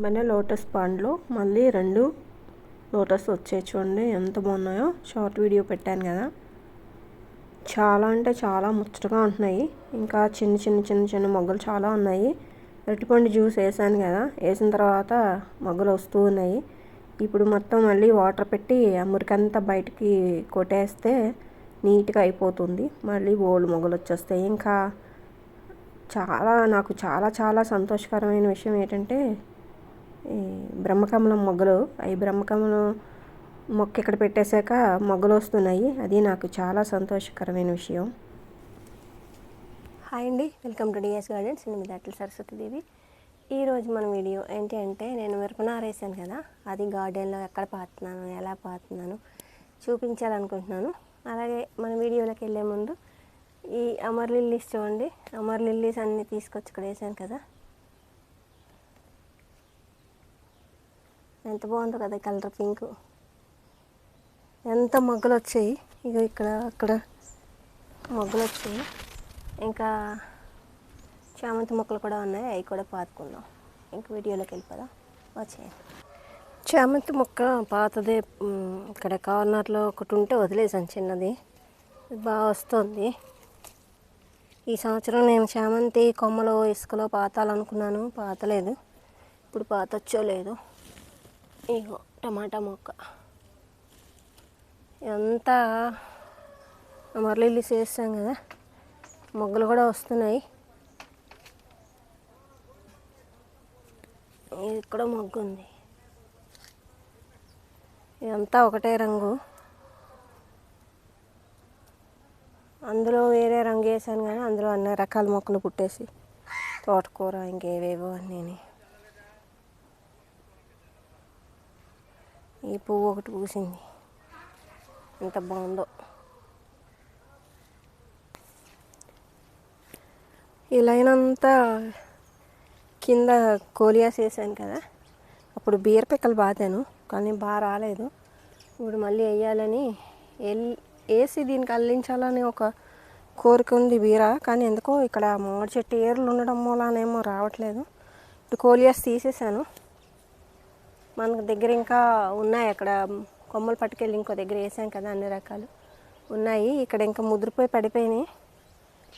మన లోటస్ పాండ్లో మళ్ళీ రెండు లోటస్ వచ్చాయి చూడండి ఎంత బాగున్నాయో. షార్ట్ వీడియో పెట్టాను కదా. చాలా అంటే చాలా ముచ్చటగా ఉంటున్నాయి. ఇంకా చిన్న చిన్న చిన్న చిన్న మొగ్గలు చాలా ఉన్నాయి. అరటిపండు జ్యూస్ వేసాను కదా. వేసిన తర్వాత మొగ్గలు వస్తూ ఉన్నాయి. ఇప్పుడు మొత్తం మళ్ళీ వాటర్ పెట్టి ఆ మురికంతా బయటికి కొట్టేస్తే నీట్గా అయిపోతుంది. మళ్ళీ బోల్డ్ మొగ్గలు వచ్చేస్తాయి. ఇంకా చాలా నాకు చాలా చాలా సంతోషకరమైన విషయం ఏంటంటే బ్రహ్మకమలం మొగ్గలు అవి బ్రహ్మకమలం మొక్క ఇక్కడ పెట్టేశాక మొగ్గలు వస్తున్నాయి. అది నాకు చాలా సంతోషకరమైన విషయం. హాయ్ అండి. Welcome to DS gardens. నేను మీ దాట్ల ఈరోజు మన వీడియో ఏంటి అంటే నేను మిరపనార వేసాను కదా. అది గార్డెన్లో ఎక్కడ పాతున్నాను ఎలా పాతున్నాను చూపించాలనుకుంటున్నాను. అలాగే మన వీడియోలోకి వెళ్ళే ముందు ఈ అమర్ లిల్లీస్ చూడండి. అమర్ లిల్లీస్ అన్నీ తీసుకొచ్చి ఇక్కడ వేసాను కదా. ఎంత బాగుందో కదా కలర్ పింక్. ఎంత మొగ్గలు వచ్చాయి. ఇక ఇక్కడ అక్కడ మొగ్గలు వచ్చాయి. ఇంకా చామంతి మొక్కలు కూడా ఉన్నాయి. అవి కూడా పాతుకుందాం. ఇంక వీడియోలోకి వెళ్ళిపోదాం. వచ్చేయండి. చామంతి మొక్క పాతదే. ఇక్కడ కార్నర్లో ఒకటి ఉంటే వదిలేసాను చిన్నది. బాగా వస్తుంది. ఈ సంవత్సరం నేను చామంతి కొమ్మలో ఇసుకలో పాతాలనుకున్నాను. పాతలేదు. ఇప్పుడు పాతొచ్చో లేదు. ఇగో టమాటా మొక్క. ఎంత మరలిల్లి చేస్తాం కదా మొగ్గలు కూడా వస్తున్నాయి. ఇది కూడా మొగ్గు ఉంది. ఇదంతా ఒకటే రంగు. అందులో వేరే రంగు వేసాను కానీ అందులో అన్ని రకాల మొక్కలు పుట్టేసి తోటకూర ఇంకేవేవో అన్నీ ఈ పువ్వు ఒకటి పూసింది. ఎంత బాగుందో. ఈ లైన్ అంతా కింద కోలియాస్ వేసాను కదా. అప్పుడు బీర పిక్కలు బాతాను కానీ బాగా రాలేదు. ఇప్పుడు మళ్ళీ వేయాలని ఎల్ వేసి దీనికి అల్లించాలని ఒక కోరిక ఉంది బీర కానీ ఎందుకో ఇక్కడ మామిడి చెట్టు ఏర్లు ఉండడం మూలానేమో రావట్లేదు. ఇప్పుడు కోలియాస్ తీసేసాను మనకు దగ్గర ఇంకా ఉన్నాయి. అక్కడ కొమ్మలు పట్టుకెళ్ళి ఇంకో దగ్గర వేసాం కదా అన్ని రకాలు. ఉన్నాయి. ఇక్కడ ఇంకా ముదిరిపోయి పడిపోయినాయి.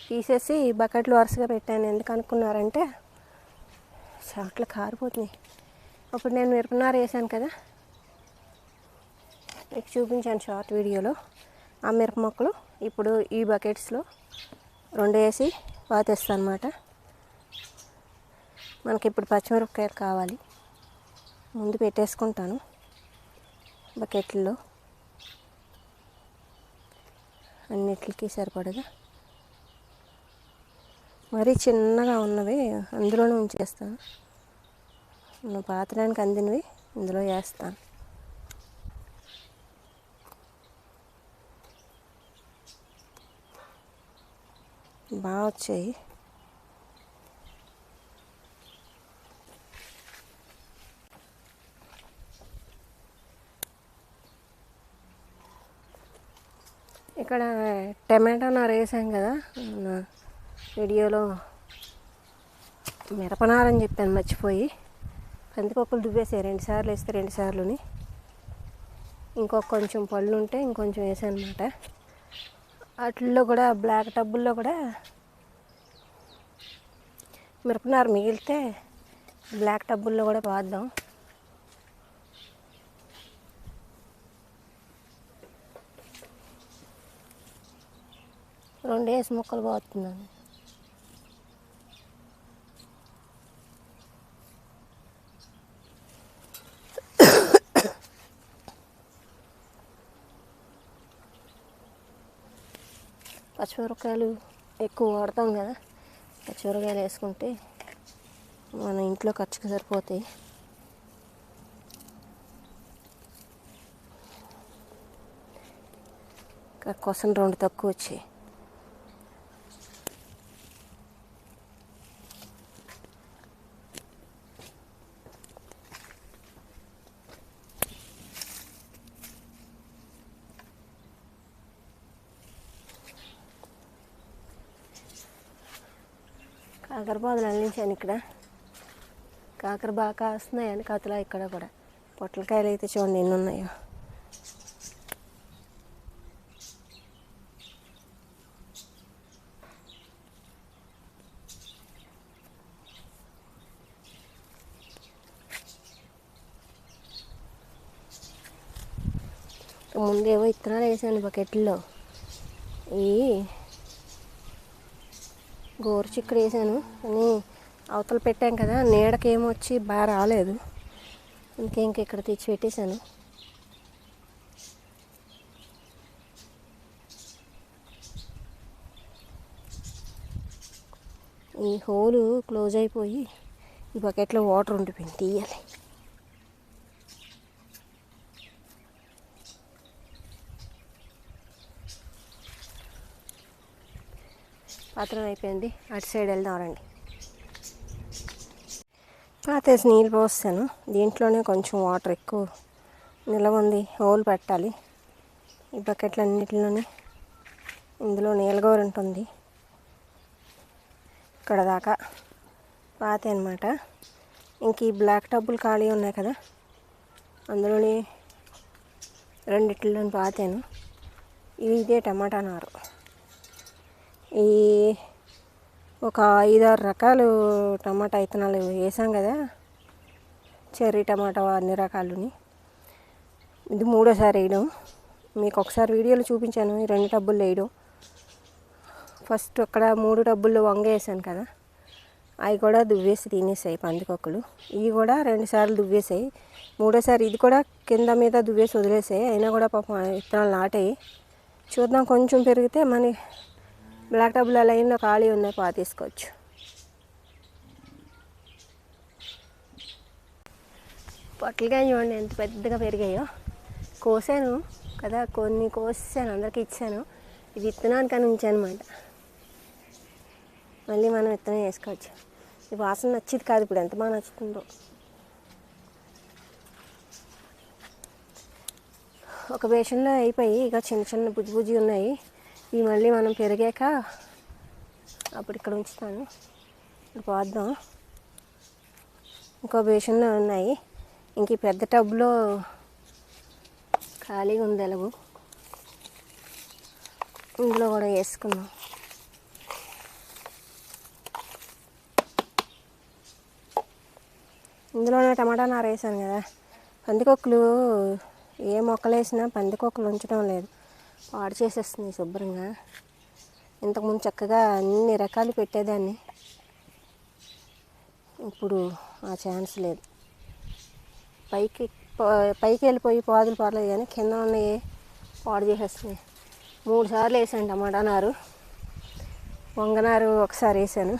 తీసేసి బకెట్లు వరుసగా పెట్టాను. ఎందుకు అనుకున్నారంటే చెట్లు కారిపోతున్నాయి. అప్పుడు నేను మిరపనార వేసాను కదా. మీకు చూపించాను షార్ట్ వీడియోలో. ఆ మిరప మొక్కలు ఇప్పుడు ఈ బకెట్స్లో రెండు వేసి పాతేస్తాను అనమాట మనకి ఇప్పుడు పచ్చిమిరపకాయలు కావాలి. ముందు పెట్టేసుకుంటాను బకెట్లో అన్నిటికి సరిపడగా. మరీ చిన్నగా ఉన్నవి అందులోనే ఉంచేస్తాను. నా పాత్రడానికి అందినవి ఇందులో వేస్తాను. బాగా వచ్చాయి. ఇక్కడ టమాటా నార వేసాం కదా వీడియోలో మిరపనార అని చెప్పాను మర్చిపోయి. కందిపప్పులు దువ్వేసాయి రెండు సార్లు వేస్తే రెండు సార్లుని. ఇంకొక కొంచెం పళ్ళు ఉంటే ఇంకొంచెం వేసాను అనమాట వాటిల్లో కూడా బ్లాక్ టబ్బుల్లో కూడా మిరపనార మిగిలితే బ్లాక్ టబ్బుల్లో కూడా పాద్దాం రెండు వేసి ముక్కలు పోతున్నాను పచ్చిమిరపకాయలు ఎక్కువ వాడతాం కదా పచ్చిమిరపకాయలు వేసుకుంటే మన ఇంట్లో ఖర్చుకు సరిపోతాయి. ఇంకా కోసం రెండు తక్కువ వచ్చాయి. కాకరపాదులు అల్లించాను ఇక్కడ. కాకర బాగా కాస్తున్నాయి అని కథలో ఇక్కడ కూడా. పొట్లకాయలు అయితే చూడండి ఎన్ని ఉన్నాయో. ముందేవో ఇత్తనాలు వేసాను బకెట్లో. ఈ గోరు చిక్కుడు వేసాను. అని అవతల పెట్టాం కదా నీడకేమో వచ్చి బాగా రాలేదు. ఇంకేంక ఇక్కడ తెచ్చి పెట్టేశాను. ఈ హోలు క్లోజ్ అయిపోయి ఈ బకెట్లో వాటర్ ఉండిపోయింది తీయాలి. పాత్రం అయిపోయింది. అటు సైడ్ వెళ్దాం రండి పాతేసి నీళ్ళు పోస్తాను. దీంట్లోనే కొంచెం వాటర్ ఎక్కువ నిలవ ఉంది. హోల్ పెట్టాలి. ఈ బకెట్లన్నిటిలోనే ఇందులో నీలగోర ఉంటుంది. ఇక్కడ దాకా పాతే అనమాట ఇంక ఈ బ్లాక్ టబ్బులు ఖాళీ ఉన్నాయి కదా. అందులోని రెండిట్లోని పాతాను. ఇది ఇదే టమాటా నారు. ఈ ఒక ఐదారు రకాలు టమాటా విత్తనాలు వేసాం కదా. చెర్రీ టమాటా అన్ని రకాలని. ఇది మూడోసారి వేయడం. మీకు ఒకసారి వీడియోలో చూపించాను. ఈ రెండు టబ్బులు వేయడం. ఫస్ట్ అక్కడ మూడు టబ్బుల్లో వంగ వేసాను కదా. అవి కూడా దువ్వేసి తినేసాయి పందికొక్కలు. ఇవి కూడా రెండుసార్లు దువ్వేసాయి. మూడోసారి ఇది కూడా కింద మీద దువ్వేసి వదిలేసాయి. అయినా కూడా పాపం విత్తనాలు నాటాయి. చూద్దాం కొంచెం పెరిగితే మన బ్లాక్ టబ్ల లైన్లో ఖాళీ ఉన్నాయి పా తీసుకోవచ్చు. పొట్లకాయ చూడండి ఎంత పెద్దగా పెరిగాయో. కోసాను కదా కొన్ని కోసాను అందరికి ఇచ్చాను. ఇది విత్తనానికని ఉంచాను అనమాట మళ్ళీ మనం విత్తనం వేసుకోవచ్చు. ఈ వాసన నచ్చింది కాదు ఇప్పుడు ఎంత బాగా నచ్చుతుందో. ఒక బేషన్లో అయిపోయి ఇక చిన్న చిన్న బుజ్జి బుజ్జి ఉన్నాయి. ఇవి మళ్ళీ మనం పెరిగాక అప్పుడు ఇక్కడ ఉంచుతాను. ఇప్పుడు పోద్దాం ఇంకో బేషన్లో ఉన్నాయి. ఇంక ఈ పెద్ద టబ్లో ఖాళీగా ఉంది ఎలాగో. ఇందులో కూడా వేసుకుందాం. ఇందులోనే టమాటా నార వేసాను కదా. పందికొక్కులు ఏ మొక్కలు వేసినా పందికొక్కులు ఉంచడం లేదు. పాడు చేసేస్తుంది శుభ్రంగా. ఇంతకుముందు చక్కగా అన్ని రకాలు పెట్టేదాన్ని. ఇప్పుడు ఆ ఛాన్స్ లేదు. పైకి పైకి వెళ్ళిపోయి పాదులు పర్లేదు కానీ కింద ఉన్నాయి పాడు చేసేస్తున్నాయి. మూడు సార్లు వేసాను టమాటా నారు. వంగనారు ఒకసారి వేసాను.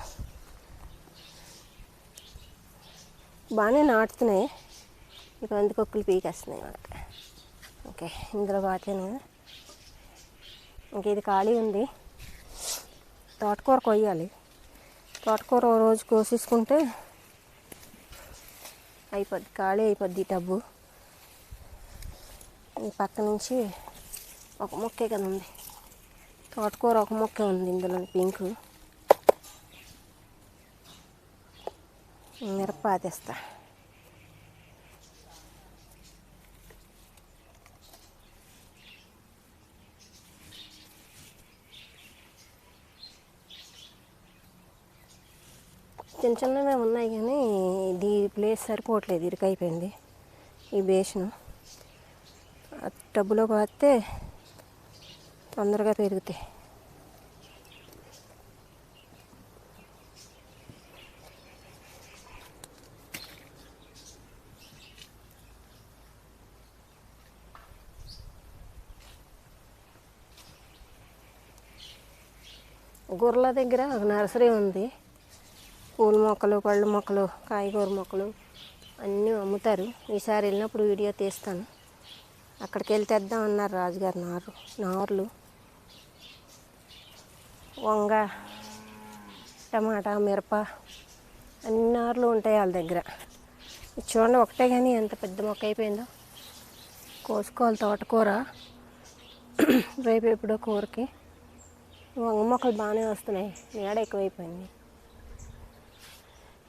బాగానే నాటుతున్నాయి. ఇక అందుకొక్కులు పీకేస్తున్నాయి అన్నమాట ఓకే ఇందులో బాగానే ఇంక ఇది ఖాళీ ఉంది. తోటకూర కొయ్యాలి. తోటకూర ఓ రోజు కోసేసుకుంటే అయిపోద్ది ఖాళీ అయిపోద్ది టబ్బు. ఈ పక్క నుంచి ఒక మొక్కే కదా ఉంది. తోటకూర ఒక మొక్క ఉంది ఇందులో పింక్. మిరప తెస్తా చిన్న చిన్నవే ఉన్నాయి కానీ ఇది ప్లేస్ సరిపోవట్లేదు ఇరుకైపోయింది. ఈ బేషను టబ్బులో పోతే తొందరగా పెరుగుతాయి. గుర్ల దగ్గర ఒక నర్సరీ ఉంది. పూల మొక్కలు పళ్ళ మొక్కలు కాయగూర మొక్కలు అన్నీ అమ్ముతారు. ఈసారి వెళ్ళినప్పుడు వీడియో తీస్తాను. అక్కడికి వెళ్ళి తెద్దాం అన్నారు రాజుగారు నారు నార్లు. వంగ టమాటా మిరప అన్ని నార్లు ఉంటాయి వాళ్ళ దగ్గర. చూడండి ఒకటే కానీ ఎంత పెద్ద మొక్క అయిపోయిందో. కోసుకోవాలి తోటకూర. రేపు ఎప్పుడో కూరకి. వంగ మొక్కలు బాగానే వస్తున్నాయి. నీడ ఎక్కువైపోయింది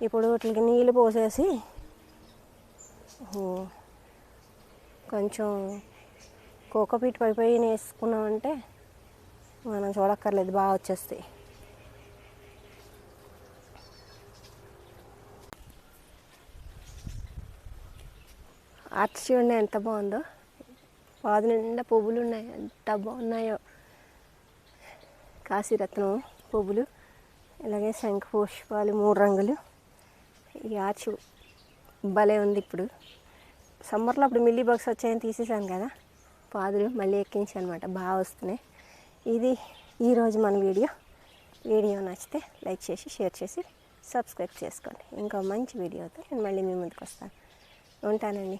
ఇప్పుడు వీటికి నీళ్ళు పోసేసి కొంచెం కోకోపీట్ పై పై వేసుకున్నామంటే మనం చూడక్కర్లేదు బాగా వచ్చేస్తాయి. ఆర్ట్స్ చూడండి ఎంత బాగుందో. పాదు నిండా పువ్వులు ఉన్నాయి ఎంత బాగున్నాయో. కాశీరత్నం పువ్వులు ఇలాగే శంఖ పుష్పాలు మూడు రంగులు. ఈ ఆర్చ్ భలే ఉంది ఇప్పుడు. సమ్మర్లో అప్పుడు మిల్లీ బాక్స్ వచ్చాయని తీసేసాను కదా పాదులు మళ్ళీ ఎక్కించాను అనమాట బాగా వస్తున్నాయి. ఇది ఈరోజు మన వీడియో. వీడియో నచ్చితే లైక్ చేసి షేర్ చేసి సబ్స్క్రైబ్ చేసుకోండి. ఇంకో మంచి వీడియోతో నేను మళ్ళీ మీ ముందుకు వస్తాను. ఉంటానండి.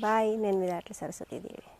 బాయ్ నేను మీ దాంట్లో సరస్వతీదేవి.